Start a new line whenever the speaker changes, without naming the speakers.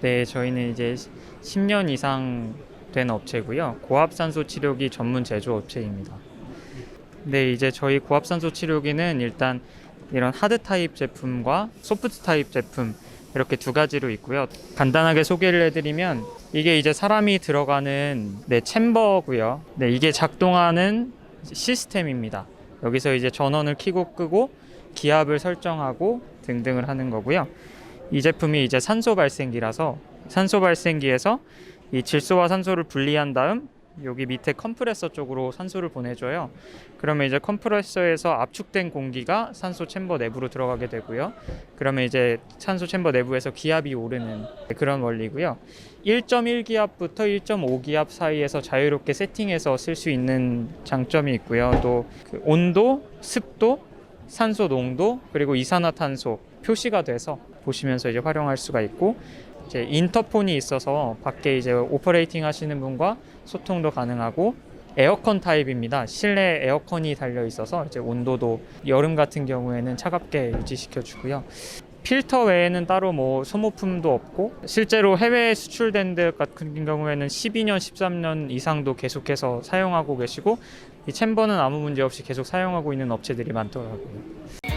네, 저희는 이제 10년 이상 된 업체고요. 고압산소 치료기 전문 제조 업체입니다. 네, 이제 저희 고압산소 치료기는 일단 이런 하드 타입 제품과 소프트 타입 제품 이렇게 두 가지로 있고요. 간단하게 소개를 해드리면 이게 이제 사람이 들어가는 네 챔버고요. 네, 이게 작동하는 시스템입니다. 여기서 이제 전원을 켜고 끄고 기압을 설정하고 등등을 하는 거고요. 이 제품이 이제 산소 발생기라서 산소 발생기에서 이 질소와 산소를 분리한 다음 여기 밑에 컴프레서 쪽으로 산소를 보내줘요. 그러면 이제 컴프레서에서 압축된 공기가 산소 챔버 내부로 들어가게 되고요. 그러면 이제 산소 챔버 내부에서 기압이 오르는 그런 원리고요. 1.1기압부터 1.5기압 사이에서 자유롭게 세팅해서 쓸 수 있는 장점이 있고요. 또 그 온도, 습도, 산소 농도 그리고 이산화탄소 표시가 돼서 보시면서 이제 활용할 수가 있고 이제 인터폰이 있어서 밖에 이제 오퍼레이팅 하시는 분과 소통도 가능하고 에어컨 타입입니다. 실내 에어컨이 달려 있어서 이제 온도도 여름 같은 경우에는 차갑게 유지시켜 주고요. 필터 외에는 따로 뭐 소모품도 없고 실제로 해외에 수출된 데 같은 경우에는 12년, 13년 이상도 계속해서 사용하고 계시고 이 챔버는 아무 문제 없이 계속 사용하고 있는 업체들이 많더라고요.